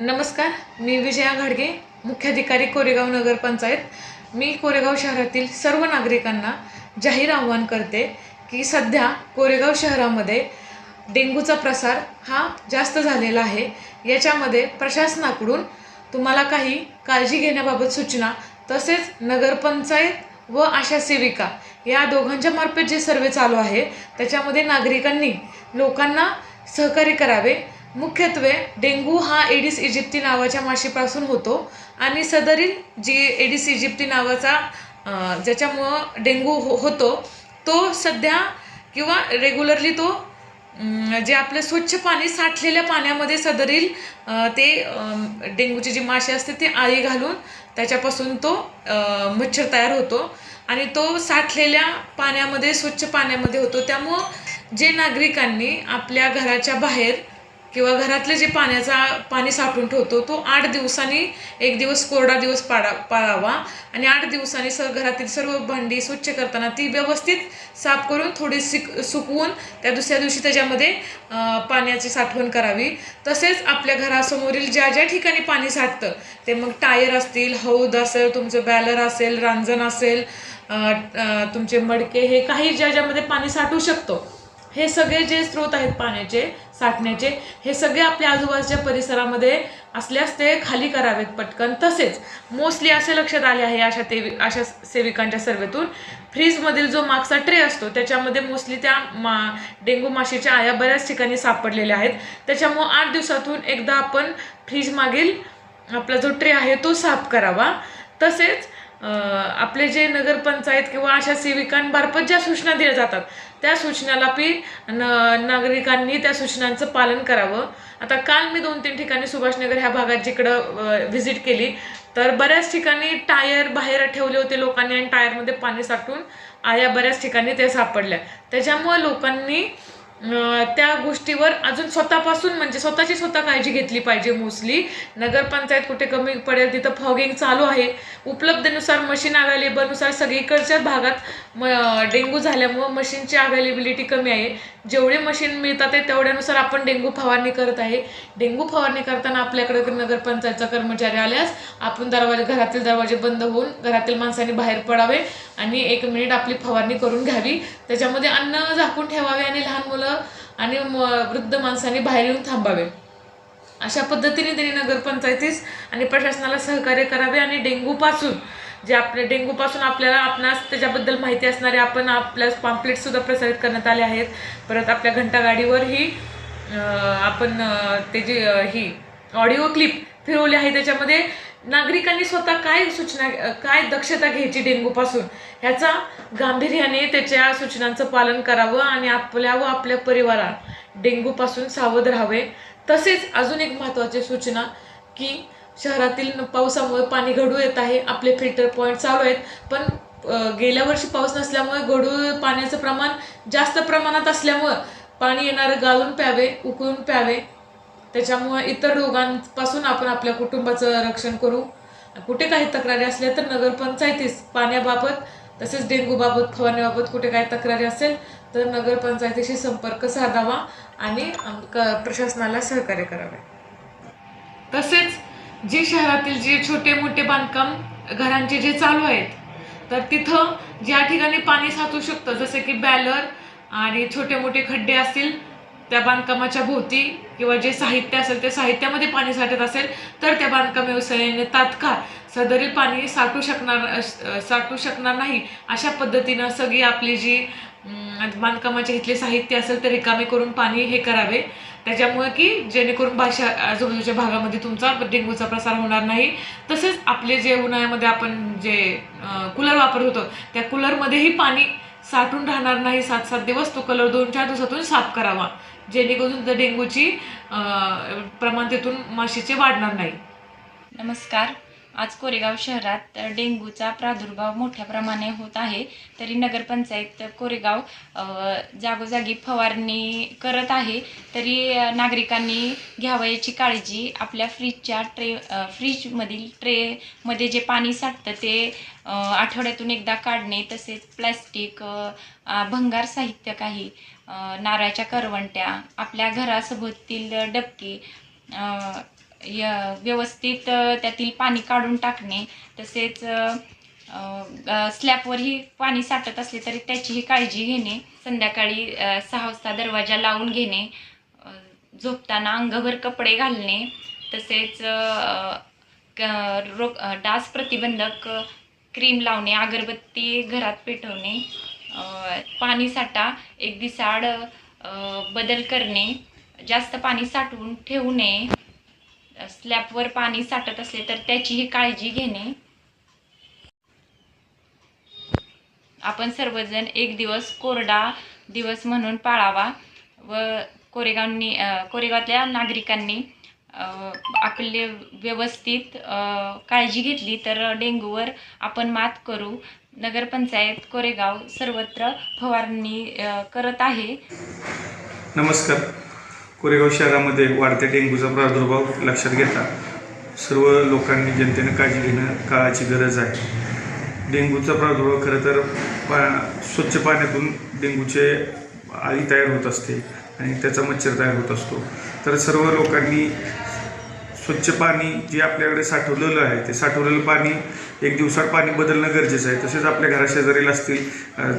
नमस्कार मी विजया घाडगे मुख्याधिकारी कोरेगाव नगरपंचायत मी कोरेगाव शहरातील सर्व नागरिकांना जाहीर आव्हान करते की सध्या कोरेगाव शहरामध्ये डेंग्यूचा प्रसार हा जास्त झालेला आहे. याच्यामध्ये प्रशासनाकडून तुम्हाला काही काळजी घेण्याबाबत सूचना तसेच नगरपंचायत व आशा सेविका या दोघांच्या मार्फत जे सर्वे चालू आहे त्याच्यामध्ये नागरिकांनी लोकांना सहकार्य करावे. मुख्यत्वे डेंग्यू हा एडिस इजिप्ती नावाच्या माशीपासून होतो आणि सदरील जी एडिस इजिप्ती नावाचा ज्याच्यामुळं डेंग्यू हो होतो तो सध्या किंवा रेग्युलरली तो जे आपलं स्वच्छ पाणी साठलेल्या पाण्यामध्ये सदरील ते डेंगूची डेंग्यूची जी माशी असते ती आळी घालून त्याच्यापासून तो मच्छर तयार होतो आणि तो साठलेल्या पाण्यामध्ये स्वच्छ पाण्यामध्ये होतो. त्यामुळं जे नागरिकांनी आपल्या घराच्या बाहेर किंवा घरातले जे पाण्याचा पाणी साठवून ठेवतो तो आठ दिवसांनी एक दिवस कोरडा दिवस पाडा पाळावा. आणि आठ दिवसांनी स घरातील सर्व भांडी स्वच्छ करताना ती व्यवस्थित साफ करून थोडी सिक सुकवून त्या दुसऱ्या दिवशी त्याच्यामध्ये पाण्याची साठवण करावी. तसेच आपल्या घरासमोरील ज्या ज्या ठिकाणी पाणी साठतं ते मग टायर असतील हौद असेल तुमचं बॅलर असेल रांजण असेल तुमचे मडके हे काही ज्या ज्यामध्ये पाणी साठू शकतो हे सगळे जे स्रोत आहेत पाण्याचे साठण्याचे. हे सगळे आपल्या आजूबाजूच्या परिसरामध्ये असल्यास ते खाली करावेत पटकन. तसेच मोस्टली असे लक्षात आले आहे अशा ते अशा सेविकांच्या सर्वेतून. फ्रीजमधील जो मागचा ट्रे असतो त्याच्यामध्ये मोस्टली त्या मा डेंगू माशीच्या आया बऱ्याच ठिकाणी सापडलेल्या आहेत. त्याच्यामुळं आठ दिवसातून एकदा आपण फ्रीज मागील आपला जो ट्रे आहे तो साफ करावा. तसेच आपले जे नगरपंचायत किंवा अशा सेविकांमार्फत ज्या सूचना दिल्या जातात त्या सूचनाला पी न नागरिकांनी त्या सूचनांचं पालन करावं. आता काल मी दोन तीन ठिकाणी सुभाषनगर ह्या भागात जिकडं व्हिजिट केली तर बऱ्याच ठिकाणी टायर बाहेर ठेवले होते लोकांनी आणि टायरमध्ये पाणी साठून आया बऱ्याच ठिकाणी ते सापडल्या. त्याच्यामुळे लोकांनी त्या गोष्टीवर अजून स्वतःपासून म्हणजे स्वतःची स्वतः काळजी घेतली पाहिजे मोस्टली. नगरपंचायत कुठे कमी पडेल तिथं फॉगिंग चालू आहे. उपलब्धनुसार मशीन अवेलेबलनुसार सगळीकडच्या भागात म डेंग्यू झाल्यामुळं मशीनची अवेलेबिलिटी कमी आहे. जेवढे मशीन मिळतात आहे तेवढ्यानुसार आपण डेंग्यू फवारणी करत आहे. डेंग्यू फवारणी करताना आपल्याकडे नगरपंचायतचा कर्मचारी आल्यास आपण दरवाजे घरातील दरवाजे बंद होऊन घरातील माणसांनी बाहेर पडावे आणि एक मिनिट आपली फवारणी करून घ्यावी. त्याच्यामध्ये अन्न झाकून ठेवावे आणि लहान मुलं आणि म- वृद्ध माणसांनी बाहेर येऊन थांबावे. अशा पद्धतीने त्यांनी नगरपंचायतीस आणि प्रशासनाला सहकार्य करावे आणि डेंग्यूपासून जे आपल्या डेंग्यूपासून आपल्याला आपणास त्याच्याबद्दल माहिती असणारे आपण आपल्या पाम्पलेटसुद्धा प्रसारित करण्यात आले आहेत. परत आपल्या घंटागाडीवरही आपण ते जे ही ऑडिओ क्लिप फिरवली आहे त्याच्यामध्ये नागरिकांनी स्वतः काय सूचना काय दक्षता घ्यायची डेंग्यूपासून? ह्याचा गांभीर्याने त्याच्या सूचनांचं पालन करावं आणि आपल्या व आपल्या परिवारात डेंग्यूपासून सावध राहावे. तसेच अजून एक महत्त्वाची सूचना की शहरातील पावसामुळे पाणी गढू येत आहे आपले फिल्टर पॉईंट चालू आहेत. पण गेल्या वर्षी पाऊस नसल्यामुळे गढूळ पाण्याचं प्रमाण जास्त प्रमाणात असल्यामुळं पाणी येणारं गाळून प्यावे उकळून प्यावे. त्याच्यामुळे इतर रोगांपासून आपण आपल्या कुटुंबाचं रक्षण करू. कुठे काही तक्रारी असल्या तर नगरपंचायतीस पाण्याबाबत तसेच डेंग्यूबाबत फवारण्याबाबत कुठे काही तक्रारी असेल तर नगरपंचायतीशी संपर्क साधावा आणि क- प्रशासनाला सहकार्य करावे. तसेच जे शहरातील जे छोटे मोठे बांधकाम घरांचे जे चालू आहेत तर तिथं ज्या ठिकाणी पाणी साचू शकतं जसे की बॅलर आणि छोटे मोठे खड्डे असतील त्या बांधकामाच्या भोवती किंवा जे साहित्य असेल ते साहित्यामध्ये पाणी साठत असेल तर त्या बांधकाम व्यवसायाने तात्काळ सदरील पाणी साठू शकणार साठू शकणार नाही अशा पद्धतीनं सगळी आपली जी बांधकामाचे इथले साहित्य असेल ते रिकामे करून पाणी हे करावे. त्याच्यामुळे की जेणेकरून भाषा आजूबाजूच्या भागामध्ये तुमचा डेंग्यूचा प्रसार होणार नाही. तसेच आपले जे उन्हाळ्यामध्ये आपण जे कूलर वापरत होतो त्या कूलरमध्येही पाणी साठून राहणार नाही. सात सात दिवस तो कलर दोन चार दिवसातून साफ करावा. जेणेकरून त्या डेंग्यूची प्रमाण तिथून माशीचे वाढणार नाही. नमस्कार. आज कोरेगाव शहरात डेंग्यूचा प्रादुर्भाव मोठ्या प्रमाणे होत आहे तरी नगरपंचायत कोरेगाव जागोजागी फवारणी करत आहे तरी नागरिकांनी घ्यावयाची काळजी आपल्या फ्रीजच्या ट्रे फ्रीजमधील ट्रेमध्ये जे पाणी साठतं ते आठवड्यातून एकदा काढणे तसेच प्लॅस्टिक भंगार साहित्य काही नारळाच्या करवंट्या आपल्या घरासोबतील डबके य- व्यवस्थित त्यातील पाणी काढून टाकणे तसेच स्लॅपवरही स्लॅबवरही पाणी साठत असले तरी त्याचीही काळजी घेणे संध्याकाळी सहा वाजता दरवाजा लावून घेणे झोपताना अंगभर कपडे घालणे तसेच रो क- डास प्रतिबंधक क्रीम लावणे अगरबत्ती घरात पेटवणे अ, पाणी साठा एक दिसाड बदल करणे जास्त पाणी साठवून ठेवू नये. स्लॅबवर पाणी साठत असले तर त्याचीही काळजी घेणे. आपण सर्वजण एक दिवस कोरडा दिवस म्हणून पाळावा व कोरेगावनी कोरेगावातल्या नागरिकांनी आपले व्यवस्थित काळजी घेतली तर डेंग्यूवर आपण मात करू. नगरपंचायत कोरेगाव सर्वत्र फवारणी करत आहे. नमस्कार. कोरेगाव शहरामध्ये वाढत्या डेंग्यूचा प्रादुर्भाव लक्षात घेता सर्व लोकांनी जनतेनं काळजी घेणं काळाची गरज आहे. डेंग्यूचा प्रादुर्भाव खरं तर पा स्वच्छ पाण्यातून डेंग्यूचे आळी तयार होत असते आणि त्याचा मच्छर तयार होत असतो. तर सर्व लोकांनी स्वच्छ पाणी जे आपल्याकडे साठवलेलं आहे ते साठवलेलं पाणी एक दिवसात पाणी बदलणं गरजेचं आहे. तसेच आपल्या घराशेजारीला असतील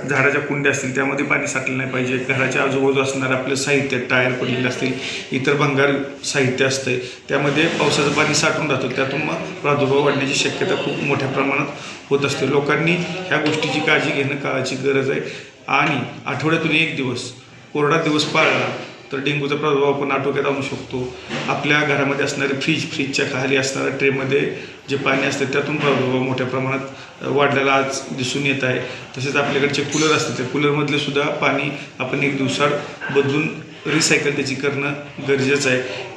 झाडाच्या कुंड्या असतील त्यामध्ये पाणी साठलं नाही पाहिजे. घराच्या आजूबाजू असणारं आपलं साहित्य टायर पडलेले असतील इतर भंगार साहित्य असते त्यामध्ये पावसाचं पाणी साठून राहतं. त्यातून मग प्रादुर्भाव वाढण्याची शक्यता खूप मोठ्या प्रमाणात होत असते. लोकांनी ह्या गोष्टीची काळजी घेणं काळाची गरज आहे. आणि आठवड्यातून एक दिवस कोरडा दिवस पाळला तर डेंग्यूचा प्रादुर्भाव आपण आटोक्यात आणू शकतो. आपल्या घरामध्ये असणारे फ्रीज फ्रीजच्या खाली असणाऱ्या ट्रेमध्ये जे पाणी असते त्यातून प्रादुर्भाव मोठ्या प्रमाणात वाढलेला आज दिसून येत आहे. तसेच आपल्याकडचे कूलर असतात त्या कूलरमधले सुद्धा पाणी आपण एक दिवसाड बदलून रिसायकल त्याची करणं गरजेचं आहे.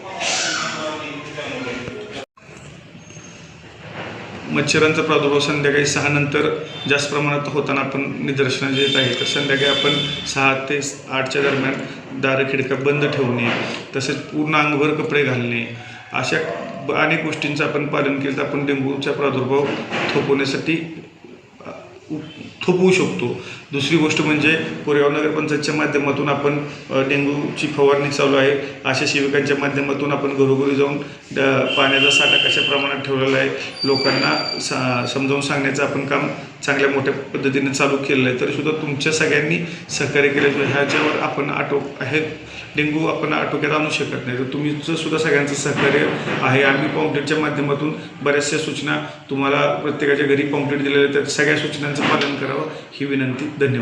मच्छरांचा प्रादुर्भाव संध्याकाळी सहा नंतर जास्त प्रमाणात होताना आपण निदर्शनास येत आहे. तर संध्याकाळी आपण सहा ते आठच्या दरम्यान दारं खिडक्या बंद ठेवणे तसेच पूर्ण अंगभर कपडे घालणे अशा ब- अनेक गोष्टींचं आपण पालन केलं तर आपण डेंग्यूचा प्रादुर्भाव थोपवण्यासाठी थोपवू शकतो. दुसरी गोष्ट म्हणजे कोरेगाव नगरपंचायतच्या माध्यमातून आपण डेंग्यूची फवारणी चालू आहे. अशा शिबिकांच्या माध्यमातून आपण घरोघरी जाऊन ड- पाण्याचा साठा कशा प्रमाणात ठेवलेला आहे लोकांना सा समजावून सांगण्याचं आपण काम चांगल्या मोठ्या पद्धतीने चालू केलेलं आहे तरीसुद्धा तुमच्या सगळ्यांनी सहकार्य केल्याशिवाय ह्याच्यावर आपण आटो हे डेंग्यू आपण आटोक्यात आणू शकत नाही. तर तुमचं सुद्धा सगळ्यांचं सहकार्य आहे आम्ही पॉम्पलेटच्या माध्यमातून बऱ्याचशा सूचना तुम्हाला प्रत्येकाच्या घरी पॉम्पलेट दिलेल्या आहेत तर सगळ्या सूचनांचं पालन करावं ही विनंती. धन्यवाद.